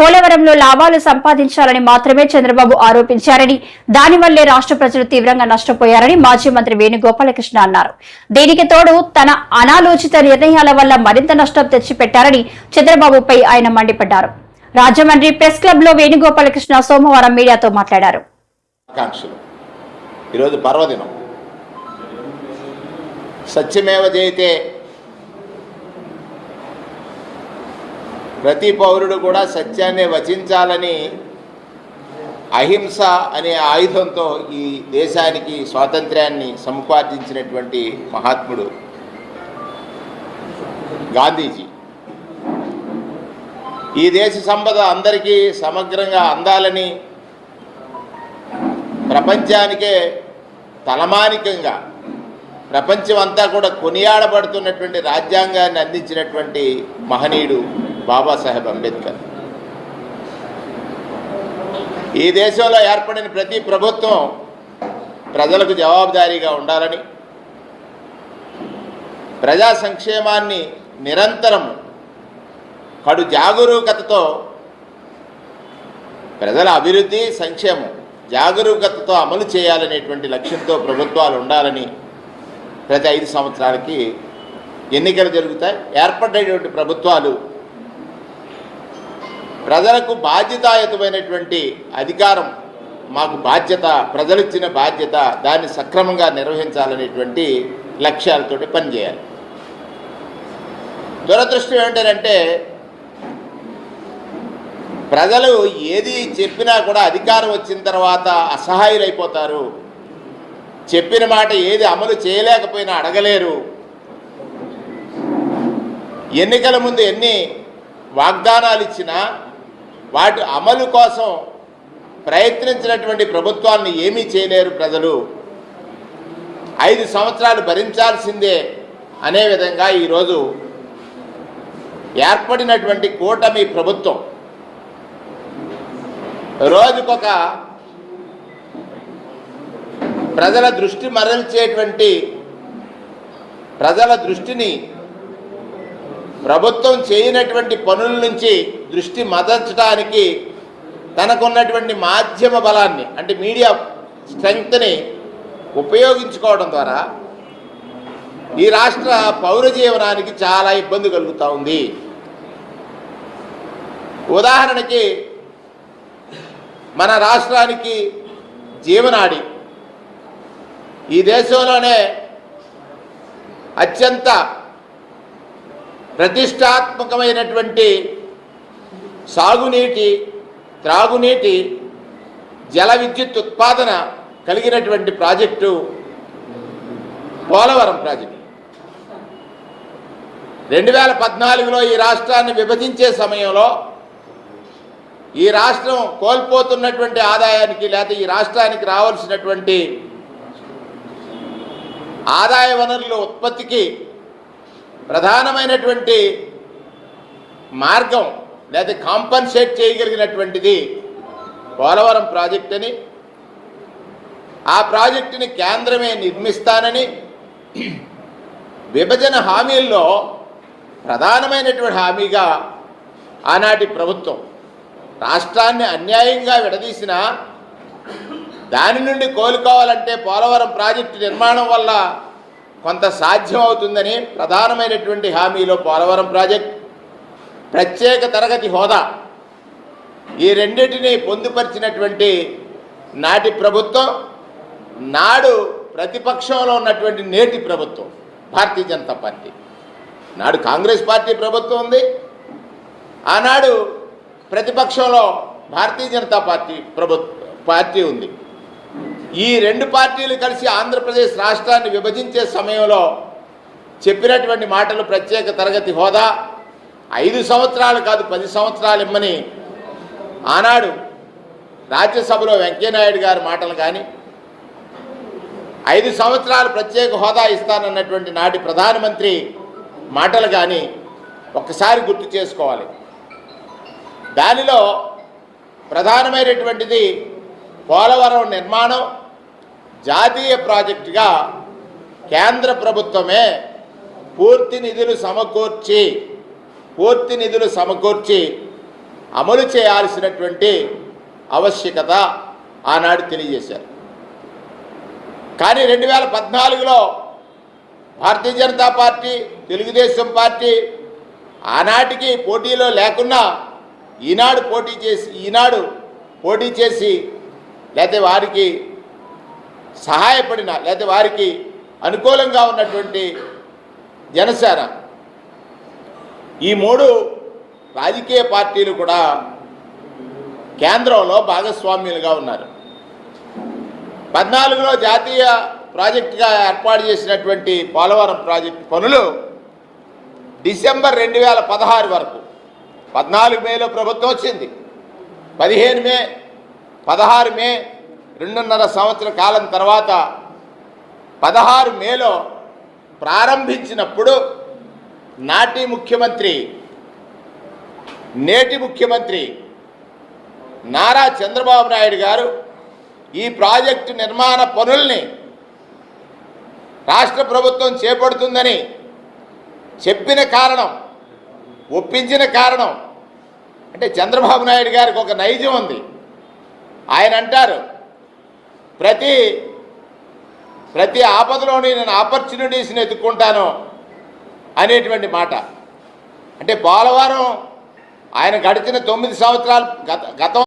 పోలవరంలో లాభాలు సంపాదించాలని మాత్రమే చంద్రబాబు ఆరోపించారని దానివల్లే రాష్ట్ర ప్రజలు తీవ్రంగా నష్టపోయారని మాజీ మంత్రి వేణుగోపాలకృష్ణ అన్నారు. దీనికి తోడు తన అనాలోచిత నిర్ణయాల వల్ల మరింత నష్టం తెచ్చిపెట్టారని చంద్రబాబుపై ఆయన మండిపడ్డారు. రాజమండ్రి ప్రెస్ క్లబ్లో వేణుగోపాలకృష్ణ సోమవారం మీడియాతో మాట్లాడారు. ఈరోజు పర్వదినం. సత్యమేవ జయితే ప్రతి పౌరుడు కూడా సత్యాన్ని వచించాలని అహింస అనే ఆయుధంతో ఈ దేశానికి స్వాతంత్ర్యాన్ని సముపార్జించినటువంటి మహాత్ముడు గాంధీజీ. ఈ దేశ సంపద అందరికీ సమగ్రంగా అందాలని ప్రపంచానికే తలమానికంగా ప్రపంచం అంతా కూడా కొనియాడబడుతున్నటువంటి రాజ్యాంగాన్ని అందించినటువంటి మహనీయుడు బాబాసాహెబ్ అంబేద్కర్. ఈ దేశంలో ఏర్పడిన ప్రతి ప్రభుత్వం ప్రజలకు జవాబుదారీగా ఉండాలని ప్రజా సంక్షేమాన్ని నిరంతరం కడు జాగరూకతతో ప్రజల అభివృద్ధి సంక్షేమం జాగరూకతతో అమలు చేయాలనేటువంటి లక్ష్యంతో ప్రభుత్వాలు ఉండాలని ప్రతి ఐదు సంవత్సరాలకి ఎన్నికలు జరుగుతాయి. ఏర్పడేటువంటి ప్రభుత్వాలు ప్రజలకు బాధ్యతాయుతమైనటువంటి అధికారం మాకు బాధ్యత ప్రజలిచ్చిన బాధ్యత దాన్ని సక్రమంగా నిర్వహించాలనేటువంటి లక్ష్యాలతోటి పనిచేయాలి. దురదృష్టం ఏంటంటే ప్రజలు ఏది చెప్పినా కూడా అధికారం వచ్చిన తర్వాత అసహాయులైపోతారు. చెప్పిన మాట ఏది అమలు చేయలేకపోయినా అడగలేరు. ఎన్నికల ముందు ఎన్ని వాగ్దానాలు ఇచ్చినా వాటి అమలు కోసం ప్రయత్నించినటువంటి ప్రభుత్వాన్ని ఏమీ చేయలేరు ప్రజలు. ఐదు సంవత్సరాలు భరించాల్సిందే అనే విధంగా ఈరోజు ఏర్పడినటువంటి కూటమి ప్రభుత్వం. రోజుకొక ప్రజల దృష్టి మరల్చేటువంటి ప్రజల దృష్టిని ప్రభుత్వం చేయనటువంటి పనుల నుంచి దృష్టి మదర్చడానికి తనకున్నటువంటి మాధ్యమ బలాన్ని అంటే మీడియా స్ట్రెంగ్త్ని ఉపయోగించుకోవడం ద్వారా ఈ రాష్ట్ర పౌర జీవనానికి చాలా ఇబ్బంది కలుగుతూ ఉంది. ఉదాహరణకి మన రాష్ట్రానికి జీవనాడి ఈ దేశంలోనే అత్యంత ప్రతిష్టాత్మకమైనటువంటి సాగునీటి త్రాగునీటి జల విద్యుత్ ఉత్పాదన కలిగినటువంటి ప్రాజెక్టు పోలవరం ప్రాజెక్టు. రెండు వేల పద్నాలుగులో ఈ రాష్ట్రాన్ని విభజించే సమయంలో ఈ రాష్ట్రం కోల్పోతున్నటువంటి ఆదాయానికి లేకపోతే ఈ రాష్ట్రానికి రావాల్సినటువంటి ఆదాయ వనరుల ఉత్పత్తికి ప్రధానమైనటువంటి మార్గం లేదా కాంపన్సేట్ చేయగలిగినటువంటిది పోలవరం ప్రాజెక్ట్ అని ఆ ప్రాజెక్టుని కేంద్రమే నిర్మిస్తానని విభజన హామీల్లో ప్రధానమైనటువంటి హామీగా ఆనాటి ప్రభుత్వం రాష్ట్రాన్ని అన్యాయంగా విడదీసిన దాని నుండి కోలుకోవాలంటే పోలవరం ప్రాజెక్టు నిర్మాణం వల్ల కొంత సాధ్యం అవుతుందని ప్రధానమైనటువంటి హామీలో పోలవరం ప్రాజెక్ట్ ప్రత్యేక తరగతి హోదా. ఈ రెండింటిని పొందుపరిచినటువంటి నాటి ప్రభుత్వం నాడు ప్రతిపక్షంలో ఉన్నటువంటి నేటి ప్రభుత్వం భారతీయ జనతా పార్టీ. నాడు కాంగ్రెస్ పార్టీ ప్రభుత్వం ఉంది. ఆనాడు ప్రతిపక్షంలో భారతీయ జనతా పార్టీ ప్రభుత్వ పార్టీ ఉంది. ఈ రెండు పార్టీలు కలిసి ఆంధ్రప్రదేశ్ రాష్ట్రాన్ని విభజించే సమయంలో చెప్పినటువంటి మాటలు ప్రత్యేక తరగతి హోదా. ఐదు సంవత్సరాలు కాదు పది సంవత్సరాలు ఇమ్మని ఆనాడు రాజ్యసభలో వెంకయ్యనాయుడు గారి మాటలు కానీ ఐదు సంవత్సరాలు ప్రత్యేక హోదా ఇస్తానన్నటువంటి నాటి ప్రధానమంత్రి మాటలు కానీ ఒక్కసారి గుర్తు చేసుకోవాలి. దానిలో ప్రధానమైనటువంటిది పోలవరం నిర్మాణం జాతీయ ప్రాజెక్టుగా కేంద్ర ప్రభుత్వమే పూర్తి నిధులు సమకూర్చి పూర్తి నిధులు సమకూర్చి అమలు చేయాల్సినటువంటి ఆవశ్యకత ఆనాడు తెలియజేశారు. కానీ రెండు వేల పద్నాలుగులో భారతీయ జనతా పార్టీ తెలుగుదేశం పార్టీ ఆనాటికి పోటీలో లేకున్నా ఈనాడు పోటీ చేసి ఈనాడు పోటీ చేసి లేకపోతే వారికి సహాయపడిన లేదా వారికి అనుకూలంగా ఉన్నటువంటి జనసేన. ఈ మూడు రాజకీయ పార్టీలు కూడా కేంద్రంలో భాగస్వామ్యులుగా ఉన్నారు. పద్నాలుగులో జాతీయ ప్రాజెక్టుగా ఏర్పాటు చేసినటువంటి పోలవరం ప్రాజెక్టు పనులు డిసెంబర్ రెండు వేల పదహారు వరకు పద్నాలుగు మేలో ప్రభుత్వం వచ్చింది పదిహేను మే పదహారు మే రెండున్నర సంవత్సర కాలం తర్వాత పదహారు మేలో ప్రారంభించినప్పుడు నాటి ముఖ్యమంత్రి నేటి ముఖ్యమంత్రి నారా చంద్రబాబు నాయుడు గారు ఈ ప్రాజెక్టు నిర్మాణ పనుల్ని రాష్ట్ర ప్రభుత్వం చేపడుతుందని చెప్పిన కారణం ఒప్పించిన కారణం అంటే చంద్రబాబు నాయుడు గారికి ఒక నైజం ఉంది. ఆయన అంటారు ప్రతి ప్రతి ఆపదలోని నేను ఆపర్చునిటీస్ని ఎత్తుక్కుంటాను అనేటువంటి మాట. అంటే పోలవరం ఆయన గడిచిన తొమ్మిది సంవత్సరాలు గత గతం